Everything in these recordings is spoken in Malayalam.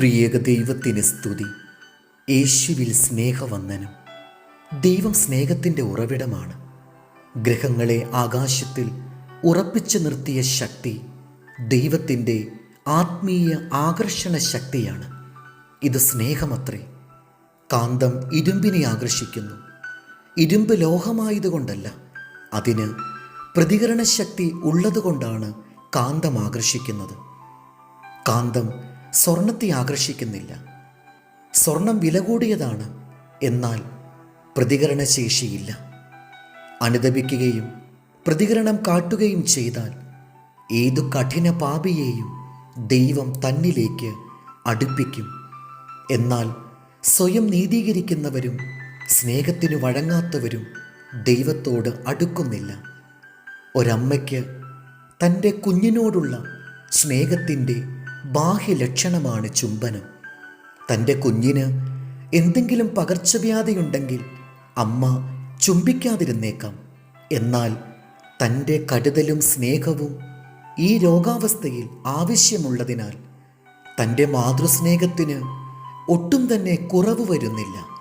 ത്രിയേക ദൈവത്തിന് സ്തുതി. യേശുവിൽ സ്നേഹവന്ദനം. ദൈവം സ്നേഹത്തിന്റെ ഉറവിടമാണ്. ഗ്രഹങ്ങളെ ആകാശത്തിൽ ഉറപ്പിച്ചു നിർത്തിയ ശക്തി ദൈവത്തിന്റെ ആത്മീയ ആകർഷണ ശക്തിയാണ്. ഇത് സ്നേഹമത്രേ. കാന്തം ഇരുമ്പിനെ ആകർഷിക്കുന്നു. ഇരുമ്പ് ലോഹമായതുകൊണ്ടല്ല അതിന് പ്രതികരണ ശക്തി ഉള്ളതുകൊണ്ടാണ് കാന്തം ആകർഷിക്കുന്നത്. കാന്തം സ്വർണത്തെ ആകർഷിക്കുന്നില്ല. സ്വർണം വില കൂടിയതാണ്. എന്നാൽ പ്രതികരണശേഷിയില്ല. അനുദപിക്കുകയും പ്രതികരണം കാട്ടുകയും ചെയ്താൽ ഏതു കഠിന പാപിയെയും ദൈവം തന്നിലേക്ക് അടുപ്പിക്കും. എന്നാൽ സ്വയം നീതീകരിക്കുന്നവരും സ്നേഹത്തിനു വഴങ്ങാത്തവരും ദൈവത്തോട് അടുക്കുന്നില്ല. ഒരമ്മയ്ക്ക് തന്റെ കുഞ്ഞിനോടുള്ള സ്നേഹത്തിന്റെ ബാഹ്യലക്ഷണമാണ് ചുംബനം. തന്റെ കുഞ്ഞിന് എന്തെങ്കിലും പകർച്ചവ്യാധിയുണ്ടെങ്കിൽ അമ്മ ചുംബിക്കാതിരുന്നേക്കാം. എന്നാൽ തന്റെ കരുതലും സ്നേഹവും ഈ രോഗാവസ്ഥയിൽ ആവശ്യമുള്ളതിനാൽ തന്റെ മാതൃസ്നേഹത്തിന് ഒട്ടും തന്നെ കുറവ് വരുന്നില്ല.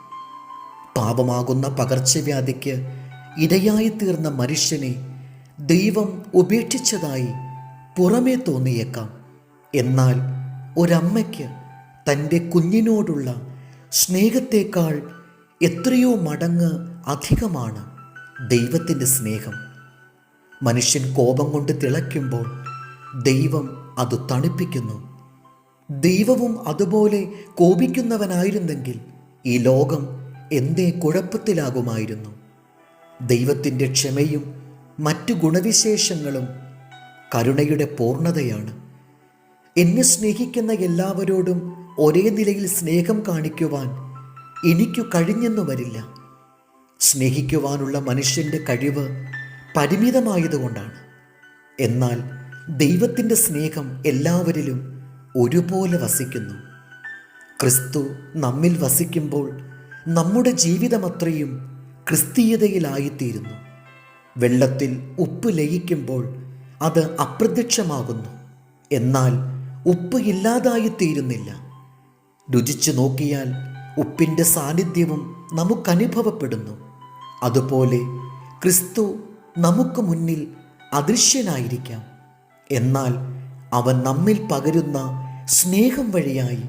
പാപമാകുന്ന പകർച്ചവ്യാധിക്ക് ഇരയായി തീർന്ന മനുഷ്യനെ ദൈവം ഉപേക്ഷിച്ചതായി പുറമേ തോന്നിയേക്കാം. എന്നാൽ ഒരമ്മയ്ക്ക് തന്റെ കുഞ്ഞിനോടുള്ള സ്നേഹത്തേക്കാൾ എത്രയോ മടങ്ങ് അധികമാണ് ദൈവത്തിന്റെ സ്നേഹം. മനുഷ്യൻ കോപം കൊണ്ട് തിളയ്ക്കുമ്പോൾ ദൈവം അത് തണുപ്പിക്കുന്നു. ദൈവവും അതുപോലെ കോപിക്കുന്നവനായിരുന്നെങ്കിൽ ഈ ലോകം എന്തേ കുഴപ്പത്തിലാകുമായിരുന്നു. ദൈവത്തിന്റെ ക്ഷമയും മറ്റു ഗുണവിശേഷങ്ങളും കരുണയുടെ പൂർണതയാണ്. എന്നെ സ്നേഹിക്കുന്ന എല്ലാവരോടും ഒരേ നിലയിൽ സ്നേഹം കാണിക്കുവാൻ എനിക്കു കഴിഞ്ഞെന്നു വരില്ല. സ്നേഹിക്കുവാനുള്ള മനുഷ്യന്റെ കഴിവ് പരിമിതമായതുകൊണ്ടാണ്. എന്നാൽ ദൈവത്തിന്റെ സ്നേഹം എല്ലാവരിലും ഒരുപോലെ വസിക്കുന്നു. ക്രിസ്തു നമ്മിൽ വസിക്കുമ്പോൾ നമ്മുടെ ജീവിതമത്രയും ക്രിസ്തീയതയിലായിത്തീരുന്നു. വെള്ളത്തിൽ ഉപ്പ് ലയിക്കുമ്പോൾ അത് അപ്രത്യക്ഷമാകുന്നു. എന്നാൽ ഉപ്പ് ഇല്ലാതായി ഇല്ലാതായിത്തീരുന്നില്ല രുചിച്ചു നോക്കിയാൽ ഉപ്പിന്റെ സാന്നിധ്യവും നമുക്കനുഭവപ്പെടുന്നു അതുപോലെ ക്രിസ്തു നമുക്ക് മുന്നിൽ അദൃശ്യനായിരിക്കാം. എന്നാൽ അവൻ നമ്മിൽ പകരുന്ന സ്നേഹം വഴിയായി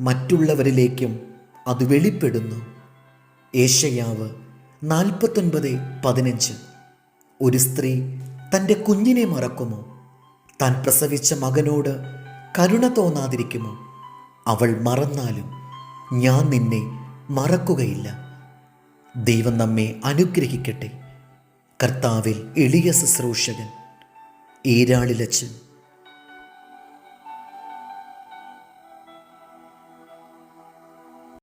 മറ്റുള്ളവരിലേക്കും അത് വെളിപ്പെടുന്നു. ഏഷയാവ് നാൽപ്പത്തൊൻപത് പതിനഞ്ച്. ഒരു സ്ത്രീ തന്റെ കുഞ്ഞിനെ മറക്കുമോ? താൻ പ്രസവിച്ച മകനോട് കരുണ തോന്നാതിരിക്കുമോ? അവൾ മറന്നാലും ഞാൻ നിന്നെ മറക്കുകയില്ല. ദൈവം നമ്മെ അനുഗ്രഹിക്കട്ടെ. കർത്താവിൽ എളിയ ശുശ്രൂഷകൻ ഈരാളിലച്ചൻ